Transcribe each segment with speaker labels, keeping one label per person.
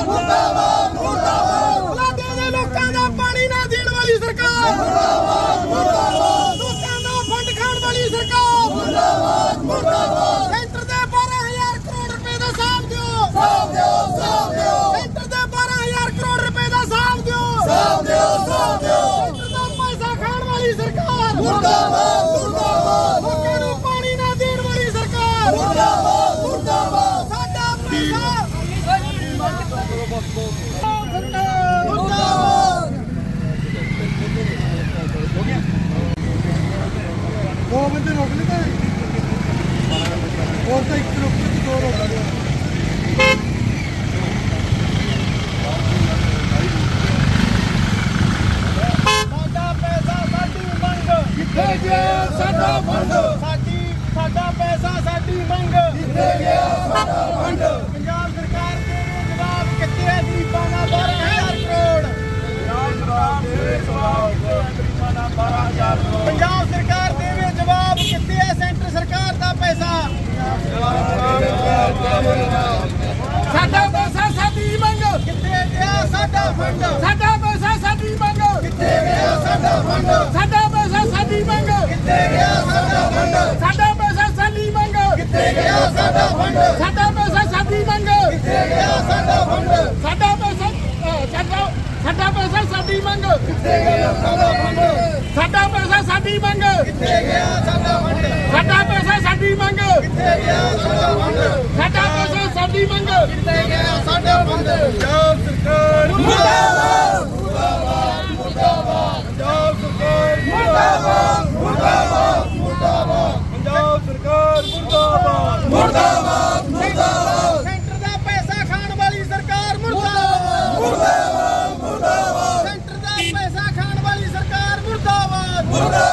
Speaker 1: ਮੁਰਦਾਬਾਦ
Speaker 2: ਮੁਰਦਾਬਾਦ। ਮੁਰਦਾਬਾਦ ਦੇ ਲੋਕਾਂ ਦਾ ਪਾਣੀ ਨਾ ਦੇਣ ਵਾਲੀ ਸਰਕਾਰ। ਮੁਰਦਾਬਾਦ ਮੁਰਦਾਬਾਦ। ਲੋਕਾਂ ਦਾ ਫੰਡ ਖਾਣ ਵਾਲੀ ਸਰਕਾਰ। ਮੁਰਦਾਬਾਦ ਮੁਰਦਾਬਾਦ। ਸੈਂਟਰ ਦੇ 12000 ਕਰੋੜ ਰੁਪਏ ਦਾ ਹਿਸਾਬ ਦਿਓ। ਹਿਸਾਬ ਦਿਓ ਹਿਸਾਬ ਦਿਓ। ਸੈਂਟਰ ਦੇ 12000 ਕਰੋੜ ਰੁਪਏ ਦਾ ਹਿਸਾਬ ਦਿਓ। ਹਿਸਾਬ ਦਿਓ ਹਿਸਾਬ ਦਿਓ। ਸੈਂਟਰ ਦਾ ਪੈਸਾ ਖਾਣ ਵਾਲੀ ਸਰਕਾਰ। ਮੁਰਦਾਬਾਦ ਲੋਕਾਂ ਨੂੰ ਪਾਣੀ ਨਾ ਦੇਣ ਵਾਲੀ ਸਰਕਾਰ ਮੁਰਦਾਬਾਦ ਮੁਰਦਾਬਾਦ ਸਾਡਾ ਪੈਸਾ ਮੁਰਦਾਬਾਦ
Speaker 1: ਦੋ ਬੰਦੇ ਰੋਕ ਤਾਂ ਹੋਰ ਤਾਂ ਇੱਕ ਰੁਕ ਦੋ ਰੋਕ ਲਏ
Speaker 2: ਸਾਡਾ ਪੈਸਾ ਸਾਡੀ ਮੰਗ ਕਿੱਥੇ ਗਿਆ ਸਾਡਾ ਫੰਡ ਸਾਡੀ ਸਾਡਾ ਪੈਸਾ ਸਾਡੀ ਮੰਗ ਕਿੱਥੇ ਗਿਆ ਸਾਡਾ ਫੰਡ ਪੰਜਾਬ ਸਰਕਾਰ ਦੇ ਜਵਾਬ ਕਿੱਥੇ ਹੈ ਗਰੀਬਾਂ ਦਾ 12000 ਕਰੋੜ ਪੰਜਾਬ ਸਰਕਾਰ ਦੇਵੇ ਜਵਾਬ ਕਿੱਥੇ ਹੈ ਸੈਂਟਰ ਸਰਕਾਰ ਦਾ ਪੈਸਾ ਸਾਡਾ ਪੈਸਾ ਸਾਡੀ ਮੰਗ। ਕਿੱਥੇ ਗਿਆ ਸਾਡਾ ਫੰਡ? ਸਾਡਾ ਪੈਸਾ ਸਾਡੀ ਮੰਗ। ਕਿੱਥੇ ਗਿਆ ਸਾਡਾ ਫੰਡ? ਸਾਡਾ ਪੈਸਾ ਸਾਡੀ ਮੰਗ। ਕਿੱਥੇ ਗਿਆ ਸਾਡਾ ਫੰਡ? ਸਾਡਾ ਪੈਸਾ ਸਾਡੀ ਮੰਗ। ਕਿੱਥੇ ਗਿਆ ਸਾਡਾ ਫੰਡ? ਸਾਡਾ ਪੈਸਾ ਸਾਡੀ ਮੰਗ। ਕਿੱਥੇ ਗਿਆ ਸਾਡਾ ਫੰਡ? ਸਾਡਾ ਪੈਸਾ ਸਾਡਾ ਸਾਡਾ ਪੈਸਾ ਸਾਡੀ ਮੰਗ। ਕਿੱਥੇ ਗਿਆ ਸਾਡਾ ਫੰਡ? ਸਾਡਾ ਪੈਸਾ ਸਾਡੀ ਮੰਗ। ਕਿੱਥੇ ਗਿਆ ਸਾਡਾ ਫੰਡ? ਸਾਡਾ ਪੈਸਾ ਸਾਡੀ ਮੰਗ। ਕਿੱਥੇ ਗਿਆ ਸਾਡਾ ਫੰਡ? ਸਾਡਾ ਮੰਗ। ਕਿੱਥੇ ਗਿਆ ਸਾਡਾ ਫੰਡ ਪੰਜਾਬ ਸਰਕਾਰ ਮੁਰਦਾਬਾਦ। ਮੁਰਦਾਬਾਦ ਮੁਰਦਾਬਾਦ ਪੰਜਾਬ ਸਰਕਾਰ ਮੁਰਦਾਬਾਦ ਮੁਰਦਾਬਾਦ। ਮੁਰਦਾਬਾਦ। ਪੰਜਾਬ ਸਰਕਾਰ ਮੁਰਦਾਬਾਦ। ਮੁਰਦਾਬਾਦ। ਮੁਰਦਾਬਾਦ। ਸੈਂਟਰ ਦਾ ਪੈਸਾ ਖਾਣ ਵਾਲੀ ਸਰਕਾਰ ਮੁਰਦਾਬਾਦ। ਮੁਰਦਾਬਾਦ। ਮੁਰਦਾਬਾਦ। ਸੈਂਟਰ ਦਾ ਪੈਸਾ ਖਾਣ ਵਾਲੀ ਸਰਕਾਰ ਮੁਰਦਾਬਾਦ। ਮੁਰਦਾਬਾਦ।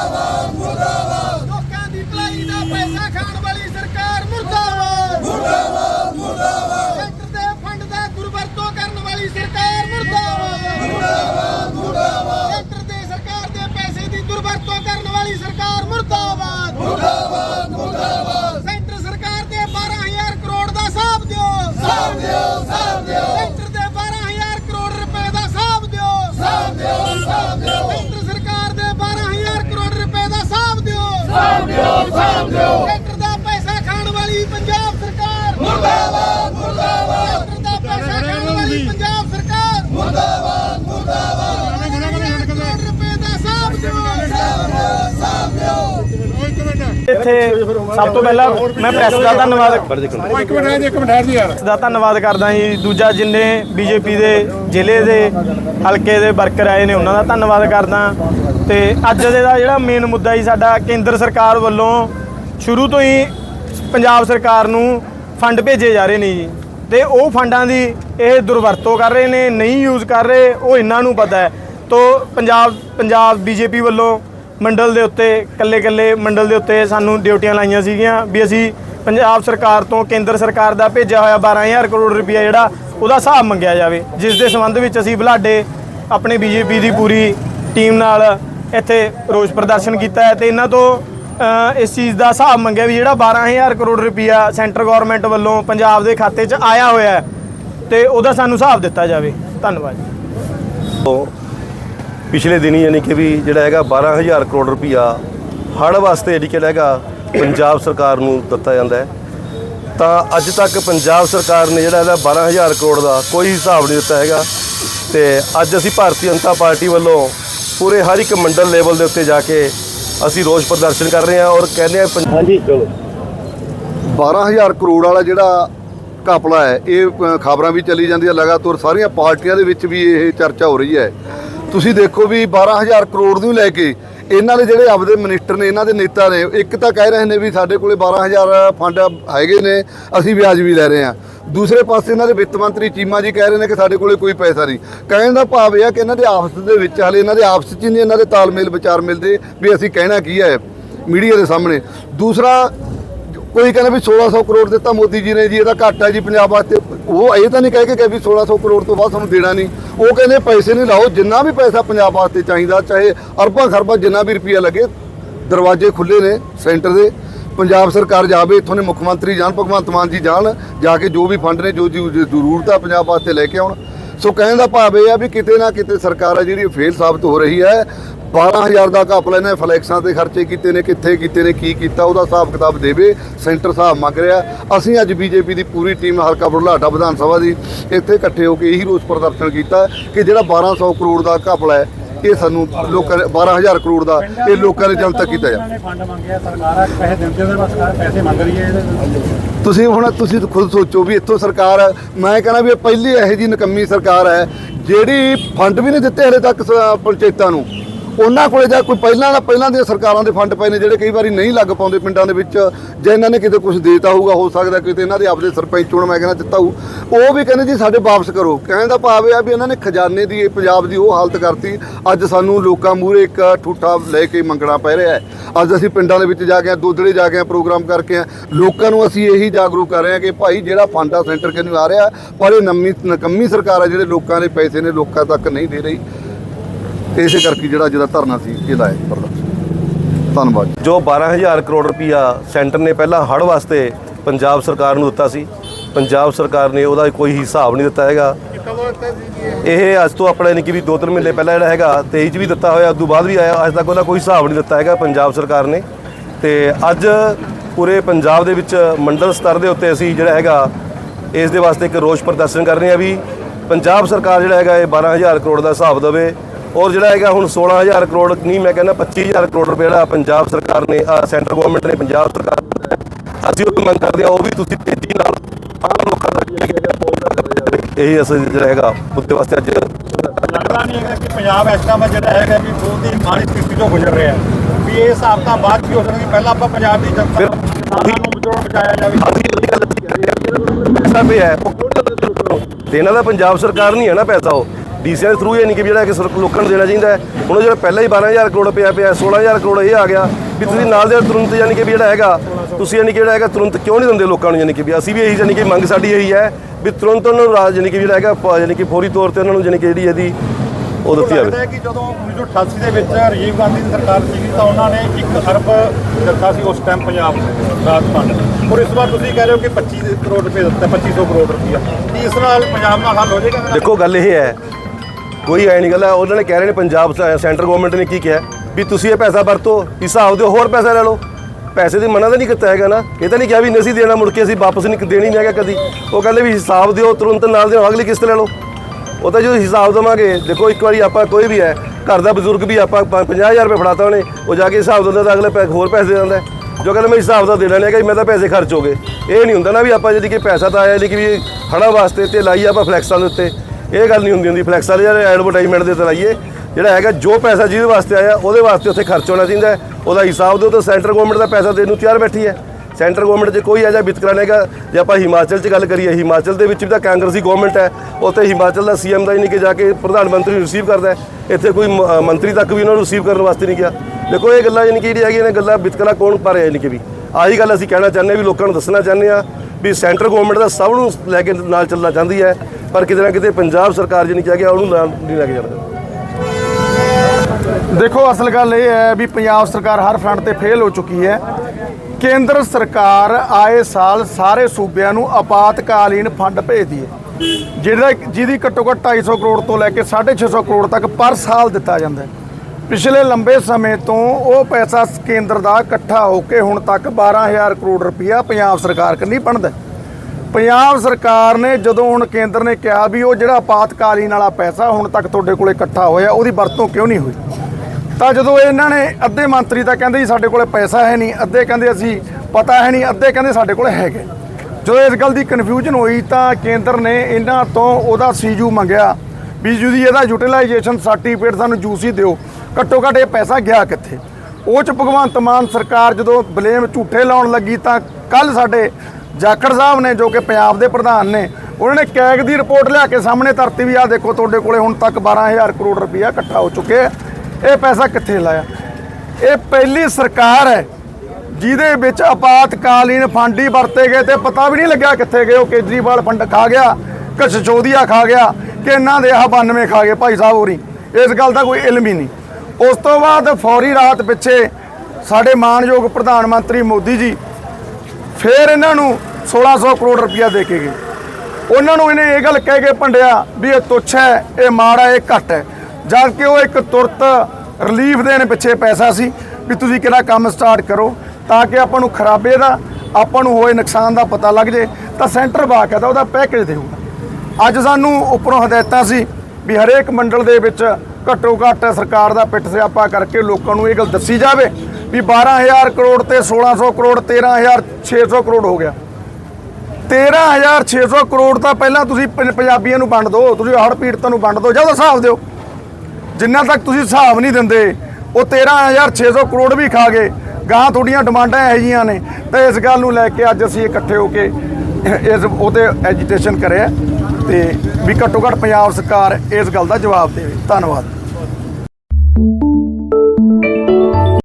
Speaker 2: ਦਿਓ ਸੈਂਟਰ ਦਾ ਪੈਸਾ ਖਾਣ ਵਾਲੀ ਪੰਜਾਬ ਸਰਕਾਰ। ਮੁਰਦਾਬਾਦ ਮੁਰਦਾਬਾਦ। ਸੈਂਟਰ ਦਾ ਪੈਸਾ ਖਾਣ ਵਾਲੀ ਪੰਜਾਬ ਸਰਕਾਰ। ਮੁਰਦਾਬਾਦ ਮੁਰਦਾਬਾਦ। ਕਰੋੜ ਰੁਪਏ ਦਾ ਹਿਸਾਬ ਦਿਓ। ਹਿਸਾਬ ਦਿਓ
Speaker 3: ਇੱਥੇ ਸਭ ਤੋਂ ਪਹਿਲਾਂ ਮੈਂ ਪ੍ਰੈਸ ਦਾ ਧੰਨਵਾਦ
Speaker 1: ਇੱਕ ਮਿੰਟ ਰਹਿ ਇੱਕ ਮਿੰਟ ਰਹਿ ਯਾਰ।
Speaker 3: ਦਾ ਧੰਨਵਾਦ ਕਰਦਾ ਜੀ। ਦੂਜਾ ਜਿੰਨੇ ਬੀਜੇਪੀ ਦੇ ਜ਼ਿਲ੍ਹੇ ਦੇ ਹਲਕੇ ਦੇ ਵਰਕਰ ਆਏ ਨੇ ਉਹਨਾਂ ਦਾ ਧੰਨਵਾਦ ਕਰਦਾ। ਤੇ ਅੱਜ ਦੇ ਦਾ ਜਿਹੜਾ ਮੇਨ ਮੁੱਦਾ ਜੀ ਸਾਡਾ ਕੇਂਦਰ ਸਰਕਾਰ ਵੱਲੋਂ ਸ਼ੁਰੂ ਤੋਂ ਹੀ ਪੰਜਾਬ ਸਰਕਾਰ ਨੂੰ ਫੰਡ ਭੇਜੇ ਜਾ ਰਹੇ ਨੇ ਜੀ। ਤੇ ਉਹ ਫੰਡਾਂ ਦੀ ਇਹ ਦੁਰਵਰਤੋਂ ਕਰ ਰਹੇ ਨੇ, ਨਹੀਂ ਯੂਜ਼ ਕਰ ਰਹੇ, ਉਹ ਇਹਨਾਂ ਨੂੰ ਪਤਾ ਹੈ। ਤੋ ਪੰਜਾਬ ਪੰਜਾਬ ਬੀਜੇਪੀ ਵੱਲੋਂ ਮੰਡਲ ਦੇ ਉੱਤੇ ਕੱਲੇ ਕੱਲੇ ਮੰਡਲ ਦੇ ਉੱਤੇ ਸਾਨੂੰ ਡਿਊਟੀਆਂ ਲਾਈਆਂ ਸੀਗੀਆਂ ਵੀ ਅਸੀਂ ਪੰਜਾਬ ਸਰਕਾਰ ਤੋਂ ਕੇਂਦਰ ਸਰਕਾਰ ਦਾ ਭੇਜਿਆ ਹੋਇਆ 12000 ਕਰੋੜ ਰੁਪਇਆ ਜਿਹੜਾ ਉਹਦਾ ਹਿਸਾਬ ਮੰਗਿਆ ਜਾਵੇ। ਜਿਸ ਦੇ ਸੰਬੰਧ ਵਿੱਚ ਅਸੀਂ ਬੁਲਾਡੇ ਆਪਣੇ ਬੀਜੇਪੀ ਦੀ ਪੂਰੀ ਟੀਮ ਨਾਲ ਇੱਥੇ ਰੋਸ ਪ੍ਰਦਰਸ਼ਨ ਕੀਤਾ ਹੈ ਤੇ ਇਹਨਾਂ ਤੋਂ ਇਸ ਚੀਜ਼ ਦਾ ਹਿਸਾਬ ਮੰਗਿਆ ਵੀ ਜਿਹੜਾ 12000 ਕਰੋੜ ਰੁਪਇਆ ਸੈਂਟਰ ਗਵਰਨਮੈਂਟ ਵੱਲੋਂ ਪੰਜਾਬ ਦੇ ਖਾਤੇ 'ਚ ਆਇਆ ਹੋਇਆ ਹੈ ਤੇ ਉਹਦਾ ਸਾਨੂੰ ਹਿਸਾਬ ਦਿੱਤਾ ਜਾਵੇ। ਧੰਨਵਾਦ
Speaker 4: ਪਿਛਲੇ ਦਿਨੀ ਯਾਨੀ ਕਿ ਵੀ ਜਿਹੜਾ ਹੈਗਾ 12000 ਕਰੋੜ ਰੁਪਈਆ ਹੜ੍ਹ ਵਾਸਤੇ ਜਿਹੜੀ ਹੈਗਾ ਪੰਜਾਬ ਸਰਕਾਰ ਨੂੰ ਦਿੱਤਾ ਜਾਂਦਾ ਹੈ। ਤਾਂ ਅੱਜ ਤੱਕ ਪੰਜਾਬ ਸਰਕਾਰ ਨੇ ਜਿਹੜਾ ਇਹਦਾ 12000 ਕਰੋੜ ਦਾ ਕੋਈ ਹਿਸਾਬ ਨਹੀਂ ਦਿੱਤਾ ਹੈਗਾ ਤੇ ਅੱਜ ਅਸੀਂ ਭਾਰਤੀ ਜਨਤਾ ਪਾਰਟੀ ਵੱਲੋਂ ਪੂਰੇ ਹਰ ਇੱਕ ਮੰਡਲ ਲੈਵਲ ਦੇ ਉੱਤੇ ਜਾ ਕੇ ਅਸੀਂ ਰੋਸ ਪ੍ਰਦਰਸ਼ਨ ਕਰ ਰਹੇ ਹਾਂ ਔਰ ਕਹਿੰਦੇ ਹਾਂ ਹਾਂਜੀ। ਚਲੋ
Speaker 5: 12000 ਕਰੋੜ ਵਾਲਾ ਜਿਹੜਾ ਘਪਲਾ ਹੈ ਇਹ ਖਬਰਾਂ ਵੀ ਚੱਲੀ ਜਾਂਦੀਆਂ ਲਗਾਤਾਰ ਸਾਰੀਆਂ ਪਾਰਟੀਆਂ ਦੇ ਵਿੱਚ ਵੀ ਇਹ ਚਰਚਾ ਹੋ ਰਹੀ ਹੈ। ਤੁਸੀਂ ਦੇਖੋ ਵੀ 12000 ਕਰੋੜ ਨੂੰ ਲੈ ਕੇ ਇਹਨਾਂ ਦੇ ਜਿਹੜੇ ਆਪਦੇ ਮਿਨਿਸਟਰ ਨੇ, ਇਹਨਾਂ ਦੇ ਨੇਤਾ ਨੇ, ਇੱਕ ਤਾਂ ਕਹਿ ਰਹੇ ਨੇ ਵੀ ਸਾਡੇ ਕੋਲੇ 12000 ਫੰਡ ਹੈਗੇ ਨੇ, ਅਸੀਂ ਵਿਆਜ ਵੀ ਲੈ ਰਹੇ ਹਾਂ। ਦੂਸਰੇ ਪਾਸੇ ਇਹਨਾਂ ਦੇ ਵਿੱਤ ਮੰਤਰੀ ਚੀਮਾ ਜੀ ਕਹਿ ਰਹੇ ਨੇ ਕਿ ਸਾਡੇ ਕੋਲੇ ਕੋਈ ਪੈਸਾ ਨਹੀਂ। ਕਹਿਣ ਦਾ ਭਾਵ ਇਹ ਆ ਕਿ ਇਹਨਾਂ ਦੇ ਆਪਸ ਦੇ ਵਿੱਚ, ਹਾਲੇ ਇਹਨਾਂ ਦੇ ਆਪਸ 'ਚ ਹੀ ਨਹੀਂ, ਇਹਨਾਂ ਦੇ ਤਾਲਮੇਲ ਵਿਚਾਰ ਮਿਲਦੇ ਵੀ ਅਸੀਂ ਕਹਿਣਾ ਕੀ ਹੈ ਮੀਡੀਆ ਦੇ ਸਾਹਮਣੇ। ਦੂਸਰਾ ਕੋਈ ਕਹਿੰਦਾ ਵੀ 1600 ਕਰੋੜ ਦਿੱਤਾ ਮੋਦੀ ਜੀ ਨੇ ਜੀ, ਇਹਦਾ ਘਾਟਾ ਜੀ ਪੰਜਾਬ ਵਾਸਤੇ। ਉਹ ਇਹ ਤਾਂ ਨਹੀਂ ਕਹਿ ਕੇ ਕਿ ਵੀ 1600 ਕਰੋੜ ਤੋਂ ਬਾਅਦ ਤੁਹਾਨੂੰ ਦੇਣਾ ਨਹੀਂ। ਉਹ ਕਹਿੰਦੇ ਪੈਸੇ ਨਹੀਂ ਲਾਓ, ਜਿੰਨਾ ਵੀ ਪੈਸਾ ਪੰਜਾਬ ਵਾਸਤੇ ਚਾਹੀਦਾ, ਚਾਹੇ ਅਰਬਾਂ ਖਰਬਾਂ ਜਿੰਨਾ ਵੀ ਰੁਪਈਆ ਲੱਗੇ, ਦਰਵਾਜ਼ੇ ਖੁੱਲੇ ਨੇ, ਸੈਂਟਰ ਦੇ। ਪੰਜਾਬ ਸਰਕਾਰ ਜਾਵੇ, ਇੱਥੋਂ ਦੇ ਮੁੱਖ ਮੰਤਰੀ ਜਾਣ, ਭਗਵੰਤ ਮਾਨ ਜੀ ਜਾਣ, ਜਾ ਕੇ ਜੋ ਵੀ ਫੰਡ ਨੇ, ਜੋ ਜੋ ਜ਼ਰੂਰਤ ਆ ਪੰਜਾਬ ਵਾਸਤੇ ਲੈ ਕੇ ਆਉਣ। ਸੋ ਕਹਿਣ ਦਾ ਭਾਵ ਇਹ ਆ ਵੀ ਕਿਤੇ ਨਾ ਕਿਤੇ ਸਰਕਾਰ ਆ ਜਿਹੜੀ ਫੇਲ ਸਾਬਤ ਹੋ ਰਹੀ ਹੈ। 12000 ਦਾ ਘਪਲਾ ਇਹਨੇ ਫਲੈਕਸਾਂ ਤੇ ਖਰਚੇ ਕੀਤੇ ਨੇ, ਕਿੱਥੇ ਕੀਤੇ ਨੇ, ਕੀ ਕੀਤਾ, ਉਹਦਾ ਹਿਸਾਬ ਕਿਤਾਬ ਦੇਵੇ, ਸੈਂਟਰ ਹਿਸਾਬ ਮੰਗ ਰਿਹਾ। ਅਸੀਂ ਅੱਜ ਬੀਜੇਪੀ ਦੀ ਪੂਰੀ ਟੀਮ ਹਲਕਾ ਬੁਢਲਾਡਾ ਵਿਧਾਨ ਸਭਾ ਦੀ ਇੱਥੇ ਇਕੱਠੇ ਹੋ ਕੇ ਇਹੀ ਰੋਸ ਪ੍ਰਦਰਸ਼ਨ ਕੀਤਾ ਕਿ ਜਿਹੜਾ 1200 ਕਰੋੜ ਦਾ ਘਪਲਾ ਹੈ ਇਹ ਸਾਨੂੰ ਲੋਕਾਂ ਨੇ 12000 ਕਰੋੜ ਦਾ, ਇਹ ਲੋਕਾਂ ਨੇ ਜਨਤਕ ਕੀਤਾ ਜਾ
Speaker 1: ਫੰਡ ਮੰਗਿਆ, ਸਰਕਾਰ ਪੈਸੇ ਦਿੰਦੇ ਉਹਦੇ ਬਸ ਪੈਸੇ ਮੰਗ ਰਹੀ ਹੈ
Speaker 5: ਤੁਸੀਂ ਹੁਣ ਤੁਸੀਂ ਖੁਦ ਸੋਚੋ ਵੀ ਇੱਥੋਂ ਸਰਕਾਰ ਮੈਂ ਕਹਿੰਦਾ ਵੀ ਇਹ ਪਹਿਲੀ ਇਹੋ ਜੀ ਨਕੰਮੀ ਸਰਕਾਰ ਹੈ, ਜਿਹੜੀ ਫੰਡ ਵੀ ਨਹੀਂ ਦਿੱਤੇ ਹਲੇ ਤੱਕ ਪੰਚਾਇਤਾਂ ਨੂੰ। ਉਹਨਾਂ ਕੋਲੇ ਜਾਂ ਕੋਈ ਪਹਿਲਾਂ ਦਾ ਪਹਿਲਾਂ ਦੀਆਂ ਸਰਕਾਰਾਂ ਦੇ ਫੰਡ ਪਏ ਨੇ ਜਿਹੜੇ ਕਈ ਵਾਰੀ ਨਹੀਂ ਲੱਗ ਪਾਉਂਦੇ ਪਿੰਡਾਂ ਦੇ ਵਿੱਚ ਜੇ ਇਹਨਾਂ ਨੇ ਕਿਤੇ ਕੁਝ ਦੇਤਾ ਹੋਊਗਾ ਹੋ ਸਕਦਾ ਕਿਤੇ ਇਹਨਾਂ ਦੇ ਆਪਦੇ ਸਰਪੰਚ ਚੋਣ ਮੈਂ ਕਹਿੰਦਾ ਦਿੱਤਾ ਹੋਊ। ਉਹ ਵੀ ਕਹਿੰਦੇ ਜੀ ਸਾਡੇ ਵਾਪਸ ਕਰੋ। ਕਹਿਣ ਦਾ ਭਾਵ ਇਹ ਆ ਵੀ ਇਹਨਾਂ ਨੇ ਖਜ਼ਾਨੇ ਦੀ ਪੰਜਾਬ ਦੀ ਉਹ ਹਾਲਤ ਕਰਤੀ। ਅੱਜ ਸਾਨੂੰ ਲੋਕਾਂ ਮੂਹਰੇ ਇੱਕ ਠੂਠਾ ਲੈ ਕੇ ਮੰਗਣਾ ਪੈ ਰਿਹਾ ਹੈ। ਅੱਜ ਅਸੀਂ ਪਿੰਡਾਂ ਦੇ ਵਿੱਚ ਜਾ ਕੇ ਆਏ, ਦੋਦੜੇ ਜਾ ਕੇ ਪ੍ਰੋਗਰਾਮ ਕਰਕੇ ਆਏ। ਲੋਕਾਂ ਨੂੰ ਅਸੀਂ ਇਹੀ ਜਾਗਰੂਕ ਕਰ ਰਹੇ ਹਾਂ ਕਿ ਭਾਈ ਜਿਹੜਾ ਫੰਡ ਆ ਸੈਂਟਰ ਕਿਨੂੰ ਆ ਰਿਹਾ ਪਰ ਇਹ ਨੰਮੀ ਨਕੰਮੀ ਸਰਕਾਰ ਆ ਜਿਹੜੇ ਲੋਕਾਂ ਦੇ ਪੈਸੇ ਨੇ ਲੋਕਾਂ ਤੱਕ ਨਹੀਂ ਦੇ ਰਹੀ। ਤੇ ਇਸੇ ਕਰਕੇ ਜਿਹੜਾ ਜਿਹੜਾ ਧਰਨਾ ਸੀ, ਇਹ ਲਾਇਆ ਜੀ ਪ੍ਰਦਰਸ਼ਨ ਧੰਨਵਾਦ। ਜੀ।
Speaker 4: ਜੋ 12000 ਕਰੋੜ ਰੁਪਈਆ ਸੈਂਟਰ ਨੇ ਪਹਿਲਾਂ ਹੜ੍ਹ ਵਾਸਤੇ ਪੰਜਾਬ ਸਰਕਾਰ ਨੂੰ ਦਿੱਤਾ ਸੀ, ਪੰਜਾਬ ਸਰਕਾਰ ਨੇ ਉਹਦਾ ਕੋਈ ਹਿਸਾਬ ਨਹੀਂ ਦਿੱਤਾ ਹੈਗਾ। ਇਹ ਅੱਜ ਤੋਂ ਆਪਣੇ ਯਾਨੀ ਕਿ ਵੀ 2-3 ਮਹੀਨੇ ਪਹਿਲਾਂ ਜਿਹੜਾ ਹੈਗਾ 23 ਚ ਵੀ ਦਿੱਤਾ ਹੋਇਆ, ਉਦੋਂ ਬਾਅਦ ਵੀ ਆਇਆ, ਅੱਜ ਤੱਕ ਉਹਦਾ ਕੋਈ ਹਿਸਾਬ ਨਹੀਂ ਦਿੱਤਾ ਹੈਗਾ ਪੰਜਾਬ ਸਰਕਾਰ ਨੇ। ਤੇ ਅੱਜ ਪੂਰੇ ਪੰਜਾਬ ਦੇ ਵਿੱਚ ਮੰਡਲ ਸਤਰ ਦੇ ਉੱਤੇ ਅਸੀਂ ਜਿਹੜਾ ਹੈਗਾ, ਇਸ ਦੇ ਵਾਸਤੇ ਇੱਕ ਰੋਸ ਪ੍ਰਦਰਸ਼ਨ ਕਰ ਰਹੇ ਹਾਂ ਵੀ ਪੰਜਾਬ ਸਰਕਾਰ ਜਿਹੜਾ ਹੈਗਾ, ਇਹ 12000 ਕਰੋੜ ਦਾ ਹਿਸਾਬ ਦੇਵੇ। ਔਰ ਜਿਹੜਾ ਹੈਗਾ ਹੁਣ 16000 ਕਰੋੜ ਨਹੀਂ ਮੈਂ ਕਹਿੰਦਾ 25000 ਕਰੋੜ ਰੁਪਏ ਜਿਹੜਾ ਪੰਜਾਬ ਸਰਕਾਰ ਨੇ ਸੈਂਟਰ ਗਵਰਨਮੈਂਟ ਨੇ ਪੰਜਾਬ ਸਰਕਾਰ। ਅਸੀਂ ਉਹ ਮੰਗ ਕਰਦੇ ਹਾਂ ਉਹ ਵੀ ਤੁਸੀਂ ਤੇਜ਼ੀ ਨਾਲ ਆਮ ਲੋਕਾਂ ਤੱਕ ਇਹ ਅਸੀਂ ਜਿਹੜਾ ਹੈਗਾ ਮੁੱਦੇ ਵਾਸਤੇ ਅੱਜ
Speaker 1: ਲੱਗਦਾ ਨਹੀਂ ਹੈਗਾ ਕਿ ਪੰਜਾਬ ਇਸ ਟਾਈਮ ਜਿਹੜਾ ਹੈਗਾ ਵੀ ਬਹੁਤ ਹੀ ਮਾੜੀ ਸਥਿਤੀ ਤੋਂ ਗੁਜ਼ਰ ਰਿਹਾ ਵੀ ਇਹ ਹਿਸਾਬ ਤਾਂ ਬਾਅਦ 'ਚ ਹੀ ਸਕਦਾ ਕਿ ਪਹਿਲਾਂ ਆਪਾਂ ਪੰਜਾਬ ਦੀ ਜਨਤਾ ਨੂੰ ਵਿਚੋਂ ਬਚਾਇਆ ਜਾਵੇ।
Speaker 4: ਪੈਸਾ ਪਿਆ ਹੈ। ਉਹ ਦੇਣਾ ਤਾਂ ਪੰਜਾਬ ਸਰਕਾਰ ਨਹੀਂ ਹੈ ਨਾ ਪੈਸਾ ਉਹ। ਡੀਸੀਆਂ ਦੇ ਥਰੂ ਇਹ ਨਹੀਂ ਕਿ ਜਿਹੜਾ ਕਿ ਲੋਕਾਂ ਨੂੰ ਦੇਣਾ ਚਾਹੀਦਾ ਹੁਣ ਜਿਹੜਾ ਪਹਿਲਾਂ ਹੀ 12000 ਕਰੋੜ ਪਿਆ ਪਿਆ 16000 ਕਰੋੜ ਇਹ ਆ ਗਿਆ ਵੀ ਤੁਸੀਂ ਨਾਲ ਦੇ ਤੁਰੰਤ ਯਾਨੀ ਕਿ ਵੀ ਜਿਹੜਾ ਹੈਗਾ ਤੁਸੀਂ ਯਾਨੀ ਕਿ ਜਿਹੜਾ ਹੈਗਾ ਤੁਰੰਤ ਕਿਉਂ ਨਹੀਂ ਦਿੰਦੇ ਲੋਕਾਂ ਨੂੰ ਯਾਨੀ ਕਿ ਵੀ? ਅਸੀਂ ਵੀ ਇਹੀ ਯਾਨੀ ਕਿ ਮੰਗ ਸਾਡੀ ਇਹੀ ਹੈ ਵੀ ਤੁਰੰਤ ਉਹਨਾਂ ਨੂੰ ਰਾਜ ਯਾਨੀ ਕਿ ਜਿਹੜਾ ਹੈਗਾ ਯਾਨੀ ਕਿ ਫੌਰੀ ਤੌਰ ਤੇ ਉਹਨਾਂ ਨੂੰ ਯਾਨੀ ਕਿ ਜਿਹੜੀ ਇਹਦੀ ਉਹ ਦਿੱਤੀ
Speaker 1: ਲੱਗਦਾ
Speaker 4: ਜਾਵੇ
Speaker 1: ਹੈ ਕਿ ਜਦੋਂ 1988 ਦੇ ਵਿੱਚ ਰਾਜੀਵ ਗਾਂਧੀ ਦੀ ਸਰਕਾਰ ਸੀਗੀ ਤਾਂ ਉਹਨਾਂ ਨੇ 1 ਅਰਬ ਦਿੱਤਾ ਸੀ ਉਸ ਟਾਈਮ ਪੰਜਾਬ ਰਾਜ ਫੰਡ ਔਰ ਇਸ ਵਾਰ ਤੁਸੀਂ ਕਹਿ ਰਹੇ ਹੋ ਕਿ 25 ਕਰੋੜ ਰੁਪਏ ਦਿੱਤਾ 2500 ਕਰੋੜ ਰੁਪਇਆ। ਇਸ ਨਾਲ ਪੰਜਾਬ ਦਾ ਹੱਲ ਹੋ ਜਾਏਗਾ?
Speaker 4: ਦੇਖੋ ਗੱਲ ਇਹ ਹੈ ਕੋਈ ਐ ਨਹੀਂ ਗੱਲ ਹੈ, ਉਹਨਾਂ ਨੇ ਕਹਿ ਰਹੇ ਨੇ ਪੰਜਾਬ ਸ- ਸੈਂਟਰ ਗਵਰਨਮੈਂਟ ਨੇ ਕੀ ਕਿਹਾ ਵੀ ਤੁਸੀਂ ਇਹ ਪੈਸਾ ਵਰਤੋ ਹਿਸਾਬ ਦਿਓ ਹੋਰ ਪੈਸਾ ਲੈ ਲਓ। ਪੈਸੇ ਦੀ ਮਨਾ ਤਾਂ ਨਹੀਂ ਕੀਤਾ ਹੈਗਾ ਨਾ। ਇਹ ਤਾਂ ਨਹੀਂ ਕਿਹਾ ਵੀ ਨਹੀਂ ਅਸੀਂ ਦੇਣਾ, ਮੁੜ ਕੇ ਅਸੀਂ ਵਾਪਸ ਨਹੀਂ ਦੇਣੀ ਨਹੀਂ ਹੈਗਾ ਕਦੀ। ਉਹ ਕਹਿੰਦੇ ਵੀ ਹਿਸਾਬ ਦਿਓ, ਤੁਰੰਤ ਨਾਲ ਦਿਓ ਅਗਲੀ ਕਿਸ਼ਤ ਲੈ ਲਓ। ਉਹ ਤਾਂ ਜਦੋਂ ਹਿਸਾਬ ਦੇਵਾਂਗੇ। ਦੇਖੋ, ਇੱਕ ਵਾਰੀ ਆਪਾਂ ਕੋਈ ਵੀ ਹੈ, ਘਰ ਦਾ ਬਜ਼ੁਰਗ ਵੀ ਆਪਾਂ ਪ- 50000 ਰੁਪਏ ਫੜਾਤਾ ਉਹਨੇ, ਉਹ ਜਾ ਕੇ ਹਿਸਾਬ ਦਿੰਦਾ ਤਾਂ ਅਗਲੇ ਪੈ, ਹੋਰ ਪੈਸੇ ਦੇ ਦਿੰਦਾ ਜੋ ਕਹਿੰਦਾ, ਮੈਂ ਹਿਸਾਬ ਦਾ ਦੇਣਾ ਨਹੀਂ ਹੈਗਾ, ਮੈਂ ਤਾਂ ਪੈਸੇ ਖਰਚ ਹੋ ਗਏ। ਇਹ ਨਹੀਂ ਹੁੰਦਾ ਨਾ ਵੀ ਆਪਾਂ ਜਿਹੜੀ ਕਿ ਪੈਸਾ ਤਾਂ ਆਇਆ, ਜਿਹੜੀ ਕਿ ਵੀ ਹੜਾ ਵਾਸਤੇ ਤੇ ਲਾਈ ਆਪਾਂ ਫਲੈਕਸਾਂ ਦੇ ਉੱਤੇ। ਇਹ ਗੱਲ ਨਹੀਂ ਹੁੰਦੀ ਹੁੰਦੀ ਫਲੈਕਸ ਵਾਲੇ ਜਿਹੜੇ ਐਡਵਰਟਾਈਜ਼ਮੈਂਟ ਦੇ ਉੱਤੇ ਜਿਹੜਾ ਹੈਗਾ, ਜੋ ਪੈਸਾ ਜਿਹਦੇ ਵਾਸਤੇ ਆਇਆ, ਉਹਦੇ ਵਾਸਤੇ ਉੱਥੇ ਖਰਚ ਹੋਣਾ ਚਾਹੀਦਾ ਉਹਦਾ ਹਿਸਾਬ ਦਿਓ ਤਾਂ ਸੈਂਟਰ ਗਵਰਨਮੈਂਟ ਦਾ ਪੈਸਾ ਦੇਣ ਨੂੰ ਤਿਆਰ ਬੈਠੀ ਹੈ। ਸੈਂਟਰ ਗਵਰਨਮੈਂਟ 'ਚ ਕੋਈ ਐਜਾ ਵਿਤਕਰਾ ਨਹੀਂ ਹੈਗਾ। ਜੇ ਆਪਾਂ ਹਿਮਾਚਲ 'ਚ ਗੱਲ ਕਰੀਏ, ਹਿਮਾਚਲ ਦੇ ਵਿੱਚ ਵੀ ਤਾਂ ਕਾਂਗਰਸੀ ਗਵਰਨਮੈਂਟ ਹੈ। ਉੱਥੇ ਹਿਮਾਚਲ ਦਾ ਸੀਐਮ ਦਾ ਹੀ ਨਹੀਂ ਕਿ ਜਾ ਕੇ ਪ੍ਰਧਾਨ ਮੰਤਰੀ ਨੂੰ ਰਿਸੀਵ ਕਰਦਾ ਇੱਥੇ ਕੋਈ ਮ- ਮੰਤਰੀ ਤੱਕ ਵੀ ਉਹਨਾਂ ਨੂੰ ਰਿਸੀਵ ਕਰਨ ਵਾਸਤੇ ਨਹੀਂ ਗਿਆ। ਦੇਖੋ, ਇਹ ਗੱਲਾਂ ਯਾਨੀ ਕਿ ਜਿਹੜੀ ਹੈਗੀਆਂ ਨੇ, ਗੱਲਾਂ ਵਿਤਕਰਾ ਕੌਣ ਪਾ ਰਿਹਾ ਯਾਨੀ ਕਿ ਵੀ। ਆਹੀ ਗੱਲ ਅਸੀਂ ਕਹਿਣਾ ਚਾਹੁੰਦੇ ਹਾਂ ਵੀ ਲੋਕਾਂ ਨੂੰ ਦੱਸਣਾ ਚਾਹੁੰਦੇ ਆ ਵੀ ਸੈਂਟਰ ਗਵਰਨਮੈਂਟ ਦਾ ਸਭ ਨੂੰ ਲੈ ਕੇ ਨਾਲ ਚੱਲਣਾ ਚਾਹੁੰਦੀ ਹੈ। ਪਰ ਕਿਤੇ ਨਾ ਕਿਤੇ ਪੰਜਾਬ ਸਰਕਾਰ ਜਿਹਨੀ ਕਿਹਾ ਗਿਆ ਉਹਨੂੰ ਨਾਲ ਨਹੀਂ ਲੈ ਕੇ
Speaker 3: ਦੇਖੋ, ਅਸਲ ਗੱਲ ਇਹ ਹੈ ਵੀ ਪੰਜਾਬ ਸਰਕਾਰ ਹਰ ਫਰੰਟ ਤੇ ਫੇਲ ਹੋ ਚੁੱਕੀ ਹੈ। ਕੇਂਦਰ ਸਰਕਾਰ ਆਏ ਸਾਲ ਸਾਰੇ ਸੂਬਿਆਂ ਨੂੰ ਆਪਾਤਕਾਲੀਨ ਫੰਡ ਭੇਜਦੀ ਹੈ। ਜਿਹੜਾ ਜਿਹਦੀ ਘੱਟੋ ਘੱਟ 250 ਕਰੋੜ ਤੋਂ ਲੈ ਕੇ 650 ਕਰੋੜ ਤੱਕ ਪਰ ਸਾਲ ਦਿੱਤਾ ਜਾਂਦਾ ਹੈ। ਪਿਛਲੇ ਲੰਬੇ ਸਮੇਂ ਤੋਂ ਉਹ ਪੈਸਾ ਕੇਂਦਰ ਦਾ ਇਕੱਠਾ ਹੋ ਕੇ ਹੁਣ ਤੱਕ 12000 ਕਰੋੜ ਰੁਪਇਆ ਪੰਜਾਬ ਸਰਕਾਰ ਕੰਨੀ ਬਣਦਾ ਪੰਜਾਬ ਸਰਕਾਰ ਨੇ ਜਦੋਂ ਹੁਣ ਕੇਂਦਰ ਨੇ ਕਿਹਾ ਵੀ ਉਹ ਜਿਹੜਾ ਆਪਾਤਕਾਲੀਨ ਵਾਲਾ ਪੈਸਾ ਹੁਣ ਤੱਕ ਤੁਹਾਡੇ ਕੋਲੇ ਇਕੱਠਾ ਹੋਇਆ, ਉਹਦੀ ਵਰਤੋਂ ਕਿਉਂ ਨਹੀਂ ਹੋਈ? ਤਾਂ ਜਦੋਂ ਇਹਨਾਂ ਨੇ ਅੱਧੇ ਮੰਤਰੀ ਤਾਂ ਕਹਿੰਦੇ ਜੀ ਸਾਡੇ ਕੋਲੇ ਪੈਸਾ ਹੈ ਨਹੀਂ, ਅੱਧੇ ਕਹਿੰਦੇ ਅਸੀਂ ਪਤਾ ਹੈ ਨਹੀਂ, ਅੱਧੇ ਕਹਿੰਦੇ ਸਾਡੇ ਕੋਲੇ ਹੈਗੇ। ਜਦੋਂ ਇਸ ਗੱਲ ਦੀ ਕਨਫਿਊਜ਼ਨ ਹੋਈ ਤਾਂ ਕੇਂਦਰ ਨੇ ਇਹਨਾਂ ਤੋਂ ਉਹਦਾ ਸੀਜੂ ਮੰਗਿਆ ਵੀ ਜਿਹਦੀ ਇਹਦਾ ਯੂਟਿਲਾਈਜੇਸ਼ਨ ਸਰਟੀਫਿਕੇਟ ਸਾਨੂੰ ਜੂਸੀ ਦਿਓ, ਘੱਟੋ ਘੱਟ ਇਹ ਪੈਸਾ ਗਿਆ ਕਿੱਥੇ? ਉਹ ਚ ਭਗਵੰਤ ਮਾਨ ਸਰਕਾਰ ਜਦੋਂ ਬਲੇਮ ਝੂਠੇ ਲਾਉਣ ਲੱਗੀ ਤਾਂ ਕੱਲ ਸਾਡੇ ਜਾਖੜ ਸਾਹਿਬ ਨੇ ਜੋ ਕਿ ਪੰਜਾਬ ਦੇ ਪ੍ਰਧਾਨ ਨੇ, ਉਹਨਾਂ ਨੇ ਕੈਗ ਦੀ ਰਿਪੋਰਟ ਲਿਆ ਕੇ ਸਾਹਮਣੇ ਧਰਤੀ ਵੀ ਆ ਦੇਖੋ ਤੁਹਾਡੇ ਕੋਲੇ ਹੁਣ ਤੱਕ 12000 ਕਰੋੜ ਰੁਪਇਆ ਇਕੱਠਾ ਹੋ ਚੁੱਕਿਆ ਹੈ। ਇਹ ਪੈਸਾ ਕਿੱਥੇ ਲਾਇਆ? ਇਹ ਪਹਿਲੀ ਸਰਕਾਰ ਹੈ ਜਿਹਦੇ ਵਿੱਚ ਆਪਾਤਕਾਲੀਨ ਫੰਡ ਹੀ ਵਰਤੇ ਗਏ ਤੇ ਪਤਾ ਵੀ ਨਹੀਂ ਲੱਗਿਆ ਕਿੱਥੇ ਗਏ। ਉਹ ਕੇਜਰੀਵਾਲ ਫੰਡ ਖਾ ਗਿਆ ਕਿ ਸਚੋਦੀਆ ਖਾ ਗਿਆ ਕਿ ਇਹਨਾਂ ਦੇ ਆਹ 92 ਖਾ ਗਏ ਭਾਈ ਸਾਹਿਬ ਹੋਰੀ। ਇਸ ਗੱਲ ਦਾ ਕੋਈ ਇਲਮ ਹੀ ਨਹੀਂ। ਉਸ ਤੋਂ ਬਾਅਦ ਫੌਰੀ ਰਾਹਤ ਪਿੱਛੇ ਸਾਡੇ ਮਾਨਯੋਗ ਪ੍ਰਧਾਨ ਮੰਤਰੀ ਮੋਦੀ ਜੀ ਫਿਰ ਇਹਨਾਂ ਨੂੰ 1600 ਕਰੋੜ ਰੁਪਇਆ ਦੇ ਕੇ ਗਏ। ਉਹਨਾਂ ਨੂੰ ਇਹਨੇ ਇਹ ਗੱਲ ਕਹਿ ਕੇ ਭੰਡਿਆ ਵੀ ਇਹ ਤੁੱਛ ਹੈ, ਇਹ ਮਾੜਾ ਇਹ ਘੱਟ ਹੈ। ਜਦ ਕਿ ਉਹ ਇੱਕ ਤੁਰਤ ਰਿਲੀਫ ਦੇਣ ਪਿੱਛੇ ਪੈਸਾ ਸੀ ਵੀ ਤੁਸੀਂ ਕਿਹੜਾ ਕੰਮ ਸਟਾਰਟ ਕਰੋ ਤਾਂ ਕਿ ਆਪਾਂ ਨੂੰ ਖਰਾਬੇ ਦਾ, ਆਪਾਂ ਨੂੰ ਹੋਏ ਨੁਕਸਾਨ ਦਾ ਪਤਾ ਲੱਗ ਜੇ, ਤਾਂ ਸੈਂਟਰ ਵਾਕ ਹੈ ਤਾਂ ਉਹਦਾ ਪੈਕੇਜ ਦੇਊਗਾ। ਅੱਜ ਸਾਨੂੰ ਉੱਪਰੋਂ ਹਦਾਇਤਾਂ ਸੀ ਵੀ ਹਰੇਕ ਮੰਡਲ ਦੇ ਵਿੱਚ ਘੱਟੋ ਘੱਟ ਸਰਕਾਰ ਦਾ ਪਿੱਟ ਸਿਆਪਾ ਕਰਕੇ ਲੋਕਾਂ ਨੂੰ ਇਹ ਗੱਲ ਦੱਸੀ ਜਾਵੇ ਵੀ 12000 ਕਰੋੜ ਤੇ 1600 ਕਰੋੜ 13600 ਕਰੋੜ ਹੋ ਗਿਆ। 13600 ਕਰੋੜ ਤਾਂ ਪਹਿਲਾਂ ਤੁਸੀਂ ਪੰਜਾਬੀਆਂ ਨੂੰ ਵੰਡ ਦਿਓ, ਤੁਸੀਂ ਹੜ੍ਹ ਪੀੜਤਾਂ ਨੂੰ ਵੰਡ ਦਿਓ ਜਦੋਂ ਹਿਸਾਬ ਦਿਓ। ਜਿੰਨਾ ਤੱਕ ਤੁਸੀਂ ਹਿਸਾਬ ਨਹੀਂ ਦਿੰਦੇ, ਉਹ 13600 ਕਰੋੜ ਵੀ ਖਾ ਗਏ। ਗਾਂ ਤੁਹਾਡੀਆਂ ਡਿਮਾਂਡਾਂ ਇਹੋ ਜਿਹੀਆਂ ਨੇ। ਤੇ ਇਸ ਗੱਲ ਨੂੰ ਲੈ ਕੇ ਅੱਜ ਅਸੀਂ ਇਕੱਠੇ ਹੋ ਕੇ ਇਸ ਉਹਤੇ ਐਜੀਟੇਸ਼ਨ ਕਰਿਆ। ਤੇ ਵੀ ਘੱਟੋ ਘੱਟ ਪੰਜਾਬ ਸਰਕਾਰ ਇਸ ਗੱਲ ਦਾ ਜਵਾਬ ਦੇਵੇ। ਧੰਨਵਾਦ।